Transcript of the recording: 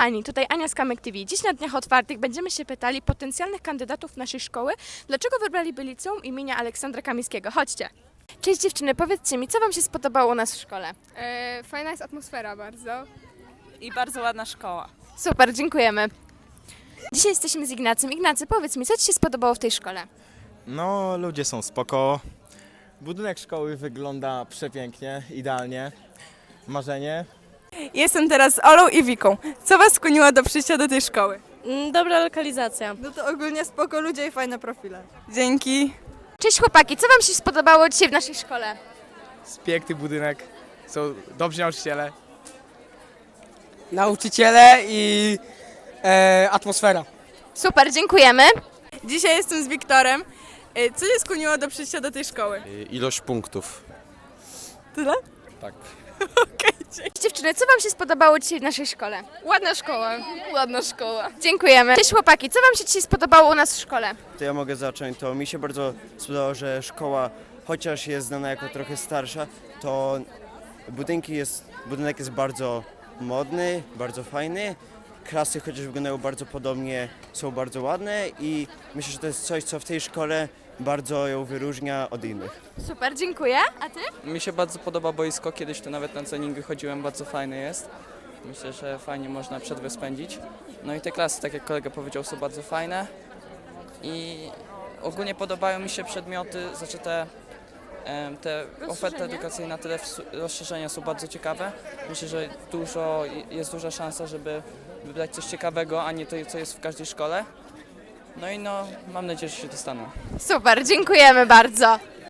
Ani, tutaj Ania z Kamek TV. Dziś na Dniach Otwartych będziemy się pytali potencjalnych kandydatów naszej szkoły, dlaczego wybraliby liceum imienia Aleksandra Kamińskiego. Chodźcie. Cześć dziewczyny, powiedzcie mi, co Wam się spodobało u nas w szkole? E, fajna jest atmosfera bardzo. I bardzo ładna szkoła. Super, dziękujemy. Dzisiaj jesteśmy z Ignacym. Ignacy, powiedz mi, co Ci się spodobało w tej szkole? No, ludzie są spoko. Budynek szkoły wygląda przepięknie, idealnie. Marzenie. Jestem teraz z Olą i Wiką. Co was skłoniło do przyjścia do tej szkoły? Mm, Dobra lokalizacja. No to ogólnie spoko ludzie i fajne profile. Dzięki. Cześć chłopaki, co Wam się spodobało dzisiaj w naszej szkole? piękny budynek, są dobrzy nauczyciele. Nauczyciele i e, atmosfera. Super, dziękujemy. Dzisiaj jestem z Wiktorem. E, Co cię skłoniło do przyjścia do tej szkoły? Ilość punktów. Tyle? Tak. Cześć dziewczyny, co Wam się spodobało dzisiaj w naszej szkole? Ładna szkoła. Ładna szkoła. Dziękujemy. Cześć chłopaki, co Wam się dzisiaj spodobało u nas w szkole? To ja mogę zacząć. To mi się bardzo spodobało, że szkoła, chociaż jest znana jako trochę starsza, to budynki jest, budynek jest bardzo modny, bardzo fajny. Klasy, chociaż wyglądają bardzo podobnie, są bardzo ładne i myślę, że to jest coś, co w tej szkole bardzo ją wyróżnia od innych. Super, dziękuję. A Ty? Mi się bardzo podoba boisko, kiedyś tu nawet na treningi chodziłem, bardzo fajne jest. Myślę, że fajnie można przerwę spędzić. No i te klasy, tak jak kolega powiedział, są bardzo fajne. I ogólnie podobają mi się przedmioty, znaczy te, em, te oferty edukacyjne, te ws- rozszerzenia są bardzo ciekawe. Myślę, że dużo, jest duża szansa, żeby wybrać coś ciekawego, a nie to, co jest w każdej szkole. No i no, mam nadzieję, że się dostaną. Super, dziękujemy bardzo.